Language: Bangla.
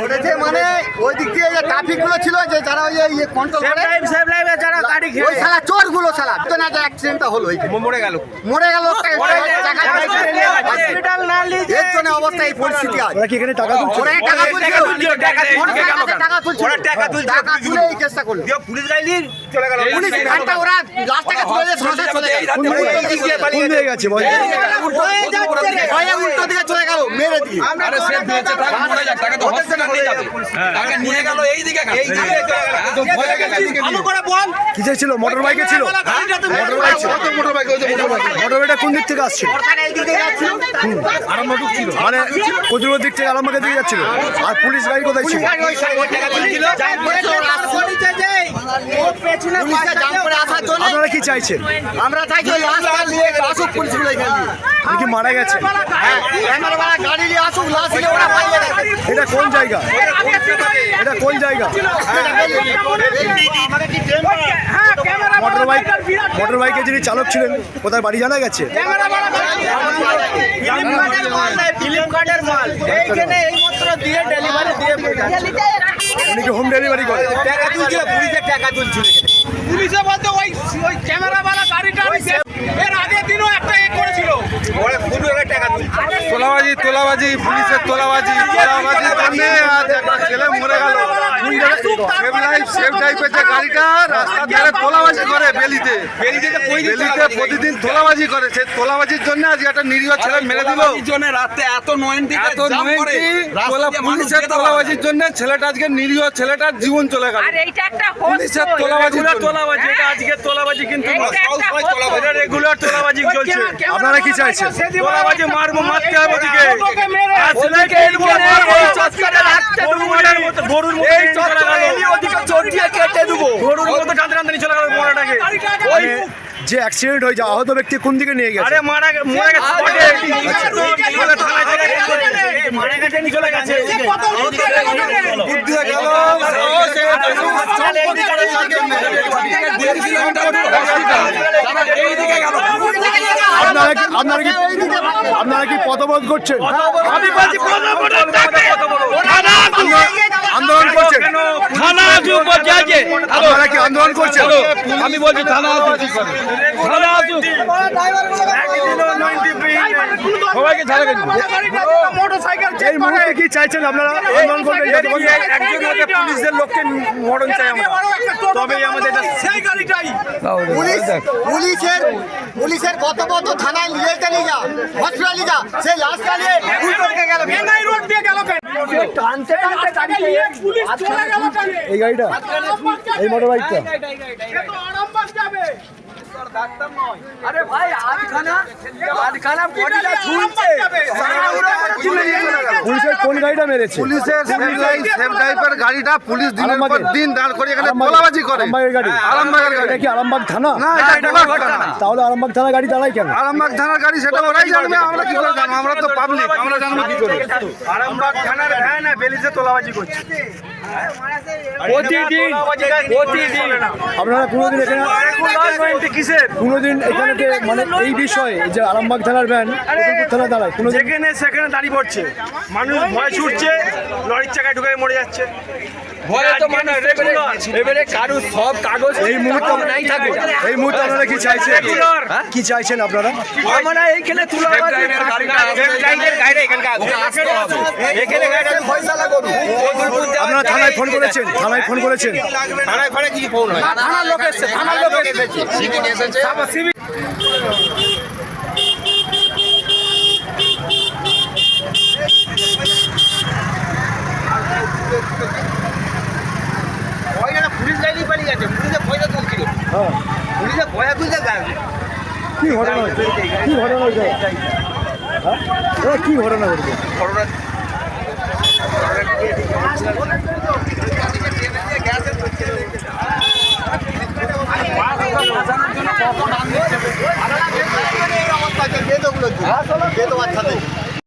ঘটেছে মানে ওই দিক দিয়ে যে ট্রাফিকগুলো ছিল যে যারা ওই ইয়ে কন্ট্রোল করে যারা গাড়ি ওই শালা চোরগুলো শালা। তো না অ্যাক্সিডেন্টটা হলো মরে গেল মরে গেল হসপিটাল না নিয়ে এর জন্য অবস্থা এই পরিস্থিতি আছে ওরা কি এখানে টাকা তুলছে? ওরা টাকা তুলছিল টাকা তুলছিল, ওরা টাকা টাকা- টাকা ওরা টাকা তুলছিল, টাকা তুলে এই কেসটা করল। পুলিশ গাড়ি নিয়ে চলে গেল। পুলিশ ভ্যানটা ওরা লাস্টটাকে তুলে দিয়ে সংসার চলে গেল। কোন দিকে- গেছে বল। ভয়ে উল্টো দিকে চলে গেল মেরে দিয়ে। আরে সে দিয়েছে টাকা মরে যাক টাকা তো হসপিটাল নিয়ে যাবে। টাকা নিয়ে গেল এই দিকে এই দিকে চলে গেল। ভয় গেছে এদিকে কিসে ছিল? মোটর বাইকে ছিল মোটর বাইক ছিল। কোন দিক থেকে আসছিল? মানে কচুর দিক থেকে আরামবাগের দিকে যাচ্ছিল। আর পুলিশ গাড়ি কোথায় ছিল? আপনারা কি চাইছেন? আমরা চাইছি আসুক পুলিশগুলো কি মারা গেছে? হ্যাঁ ক্যামেরাওয়ালা গাড়ি নিয়ে আসুক লাশ নিয়ে ওরা পালিয়ে গেছে এটা কোন জায়গা? এটা কোন জায়গা? মোটর বাইক মোটর বাইকের যিনি চালক ছিলেন কোথায় বাড়ি জানা গেছে ফ্লিপকার্টের মাল এইখানে এইমাত্র দিয়ে ডেলিভারি দিয়ে উনি কি হোম ডেলিভারি করে টাকা তুলছিল পুলিশের টাকা তুলছিল পুলিশে বলতে ওই ওই ক্যামেরাওয়ালা গাড়িটা এর আগের দিনও একটা এ করেছিল ওরা শুধু এর টাকা তুলছিল তোলাবাজি তোলাবাজি পুলিশের তোলাবাজি তোলাবাজি জন্য আজ একটা ছেলে মরে গেল। সেভ লাইফ সেভ লাইফের যে গাড়িটা রাস্তার ধারে তোলাবাজি করে বেলিতে। বেলিতে প্রতিদিন তোলাবাজি করে। সে তোলাবাজির জন্য আজ একটা নিরীহ ছেলে মেরে দিল। রাতে এত নয়নটি এত নয়টি পুলিশের তোলাবাজির জন্য ছেলেটা আজকে নিরীহ ছেলেটার জীবন চলে গেল। আর এইটা পুলিশের তোলাবাজি তোলাবাজি এটা আজকে তোলাবাজি কিন্তু রেগুলার তোলাবাজি চলছে। আপনারা কি চাইছেন? তোলাবাজি মারবো মারতে হবে ওদিকে। গরুর মতো এই ওদিকে চোর কেটে দেবো। গরুর মতো টানতে টানতে নিয়ে চলে গেল মোড়াটাকে ওই যে অ্যাক্সিডেন্ট হয়েছে আহত ব্যক্তি কোন দিকে নিয়ে গেছে? আরে মারা মরে গেছে। মারা গেছে, নিয়ে চলে গেছে। বুদ্ধি হয়ে গেল। সে আপনারা কি আপনারা কি আপনারা কি পথবোধ করছেন? আমি বলছি। আন্দোলন করছেন থানা আজু বজাজে আপনারা কি আন্দোলন করছেন? আমি বলছি থানা আজু থানা আসুক একদিনও 90 পেয়ে সবাইকে ছাড়া গেছে মোটরসাইকেল এই মুহূর্তে কি চাইছেন আপনারা? আন্দোলন করবেন? একজন লোককে মরণ চাই আমরা। তবেই আমাদের সেই গাড়িটাই। পুলিশ পুলিশের পুলিশের কত কত থানায় নিয়ে নিয়ে যা হসপিটাল যা। সেই উল্টো গেল রোড দিয়ে গেল এই গাড়িটা এই মোটর বাইকটা এ তো আরামবাগ যাবে আরে ভাই আজখানা আজখানা বডিটা ঝুলছে। পুলিশের কোন গাড়িটা মেরেছে? পুলিশের সেভ লাইফ গাড়িটা পুলিশ দিনের পর দিন দাঁড় করে এখানে তোলাবাজি করে। আরামবাগের গাড়ি। হ্যাঁ, আরামবাগের গাড়ি। এটা কি আরামবাগ থানা? না এটা গোলাঘাট থানা। তাহলে আরামবাগ থানা গাড়ি দাঁড়ায় কেন? আরামবাগ থানার গাড়ি সেটা ওরাই জানবে আমরা কি করে জানব? আমরা তো পাবলিক আমরা জানব কি করে। আরামবাগ থানার ভ্যান বেলিতে তোলাবাজি করছে। প্রতিদিন প্রতিদিন। আপনারা কোনোদিন এখানে কিসের? কোনোদিন এখানে মানে এই বিষয়ে যে আরামবাগ থানার ভ্যান থানা দাঁড়ায়? কোনো যেখানে সেখানে দাঁড়িয়ে পড়ছে। মানুষ ভয় ছুটছে লরির চাকায় ঢুকে মরে যাচ্ছে। ভয়ে তো মানে এবারে এবারে কারু সব কাগজ এই মুহূর্তে নাই থাকে এই মুহূর্তে আপনারা কি চাইছেন? কি চাইছেন আপনারা? আমরা এইখানে তুলা আপনারা থানায় ফোন করেছেন? থানায় ফোন করেছেন? থানায় ফানায় কি ফোন হয়? থানার লোক এসেছে থানার লোক এসেছে। সিভিক এসেছে সিভিক পুলিশ লাইনই পালিয়ে গেছে পুলিশে পয়সা তুলছিল হ্যাঁ। পুলিশে পয়সা তুলছে কি ঘটনা হয়েছে? কি ঘটনা হয়েছে? হ্যাঁ? এরা কি ঘটনা ঘটেছে? বেদগুলো বেদ বাচ্চাদের